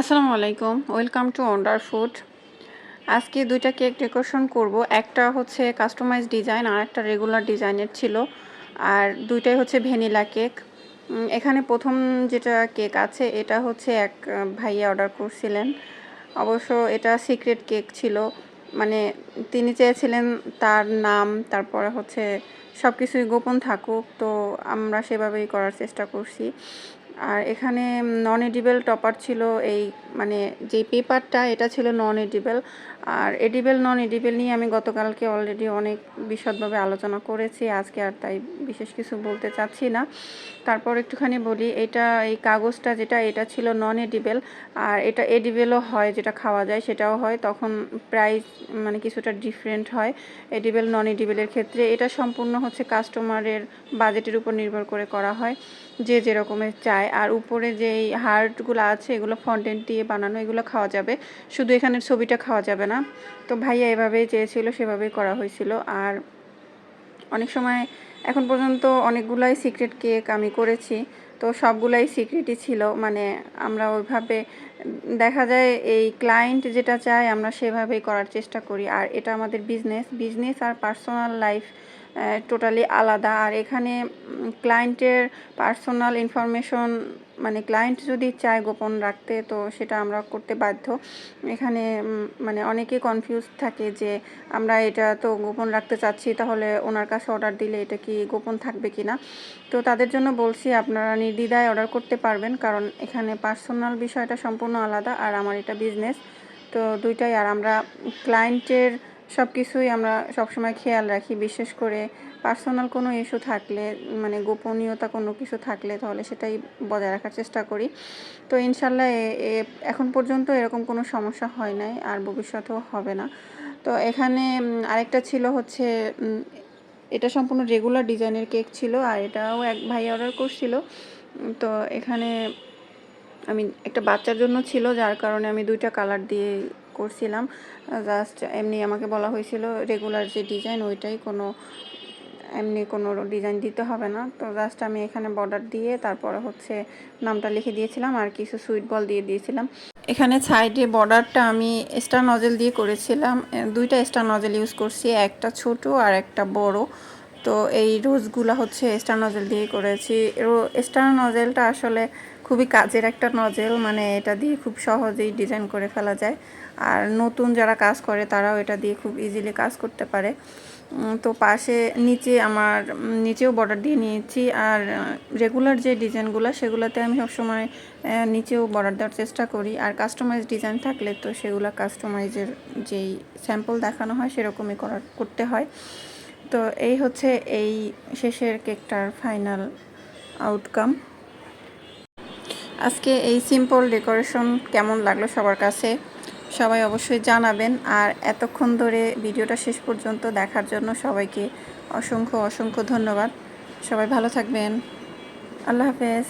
আসসালামু আলাইকুম। Welcome to wonder food আজকে দুইটা কেক ডেকোরেশন করব। একটা হচ্ছে কাস্টমাইজ ডিজাইন আর একটা রেগুলার ডিজাইনের ছিল। আর দুইটাই হচ্ছে ভ্যানিলা কেক। এখানে প্রথম যেটা কেক আছে, এটা হচ্ছে এক ভাইয়া অর্ডার করছিলেন। অবশ্য এটা সিক্রেট কেক ছিল। মানে তিনি চেয়েছিলেন তার নাম, তারপরে হচ্ছে সব কিছুই গোপন থাকুক। তো আমরা সেভাবেই করার চেষ্টা করছি। আর এখানে নন এডিবেল টপার ছিল এই মানে যে পেপারটা, এটা ছিল নন এডিবেল আর এডিবেল নন এডিবেল নিয়ে আমি গতকালকে অলরেডি অনেক বিশদভাবে আলোচনা করেছি, আজকে আর তাই বিশেষ কিছু বলতে চাচ্ছি না। তারপর একটুখানি বলি, এটা এই কাগজটা যেটা, এটা ছিল নন এডিবেল আর এটা এডিবেলও হয়, যেটা খাওয়া যায়, সেটাও হয়। তখন প্রাইস মানে কিছুটা ডিফারেন্ট হয় এডিবেল নন এডিবেলের ক্ষেত্রে। এটা সম্পূর্ণ হচ্ছে কাস্টমারের বাজেটের উপর নির্ভর করে করা হয়, যে যেরকমের চায়। আর উপরে যে এই হার্টগুলো আছে, এগুলো ফন্টেন্ট দিয়ে বানানো, এগুলো খাওয়া যাবে। শুধু এখানের ছবিটা খাওয়া যাবে না। তো ভাইয়া এভাবেই চেয়েছিল, সেভাবেই করা হয়েছিল। আর অনেক সময় এখন পর্যন্ত অনেকগুলাই সিক্রেট কেক আমি করেছি। তো সবগুলাই সিক্রেটই ছিল। মানে আমরা ওইভাবে, দেখা যায় এই ক্লায়েন্ট যেটা চায়, আমরা সেভাবেই করার চেষ্টা করি। আর এটা আমাদের বিজনেস বিজনেস আর পার্সোনাল লাইফ টোটালি আলাদা। আর এখানে ক্লায়েন্টের পার্সোনাল ইনফরমেশন মানে ক্লায়েন্ট যদি চায় গোপন রাখতে, তো সেটা আমরা করতে বাধ্য। এখানে মানে অনেকে কনফিউজ থাকে যে, আমরা এটা তো গোপন রাখতে চাচ্ছি, তাহলে ওনার কাছে অর্ডার দিলে এটা কি গোপন থাকবে কি না তো তাদের জন্য বলছি, আপনারা নির্দ্বিধায় অর্ডার করতে পারবেন, কারণ এখানে পার্সোনাল বিষয়টা সম্পূর্ণ আলাদা, আর আমার এটা বিজনেস তো দুইটাই, আর আমরা ক্লায়েন্টের সব কিছুই আমরা সবসময় খেয়াল রাখি। বিশেষ করে পার্সোনাল কোনো ইস্যু থাকলে মানে গোপনীয়তা কোনো কিছু থাকলে, তাহলে সেটাই বজায় রাখার চেষ্টা করি। তো ইনশাল্লাহ এখন পর্যন্ত এরকম কোনো সমস্যা হয় নাই, আর ভবিষ্যতেও হবে না। তো এখানে আরেকটা ছিল হচ্ছে এটা সম্পূর্ণ রেগুলার ডিজাইনের কেক ছিল, আর এটাও এক ভাই অর্ডার করছিল। তো এখানে, আমি একটা বাচ্চার জন্য ছিল, যার কারণে আমি দুইটা কালার দিয়ে করছিলাম জাস্ট এমনি আমাকে বলা হয়েছিল রেগুলার যে ডিজাইন ওইটাই কোনো, এমনি কোনো ডিজাইন দিতে হবে না। তো জাস্ট আমি এখানে বর্ডার দিয়ে তারপরে হচ্ছে নামটা লিখে দিয়েছিলাম আর কিছু সুইট বল দিয়ে দিয়েছিলাম। এখানে সাইডে বর্ডারটা আমি স্টার নজেল দিয়ে করেছিলাম। দুইটা স্টার নজেল ইউজ করছি, একটা ছোট আর একটা বড়। তো এই রোজগুলো হচ্ছে স্টার নজেল দিয়ে করেছি। স্টার নজেলটা আসলে খুবই কাজের একটা নজেল মানে এটা দিয়ে খুব সহজেই ডিজাইন করে ফেলা যায়। আর নতুন যারা কাজ করে, তারাও এটা দিয়ে খুব ইজিলি কাজ করতে পারে। তো পাশে নিচে আমার, নিচেও বর্ডার দিয়ে নিয়েছি। আর রেগুলার যে ডিজাইনগুলো, সেগুলোতে আমি সবসময় নিচেও বর্ডার দেওয়ার চেষ্টা করি। আর কাস্টমাইজ ডিজাইন থাকলে তো সেগুলো কাস্টমাইজের যেই স্যাম্পল দেখানো হয়, সেরকমই করার করতে হয়। তো এই হচ্ছে এই শেষের কেকটার ফাইনাল আউটকাম আজকে এই সিম্পল ডেকোরেশন কেমন লাগল সবার কাছে সবাই অবশ্যই জানাবেন। আর এতক্ষণ ধরে ভিডিওটা শেষ পর্যন্ত দেখার জন্য সবাইকে অসংখ্য অসংখ্য ধন্যবাদ। সবাই ভালো থাকবেন। আল্লাহ হাফেজ।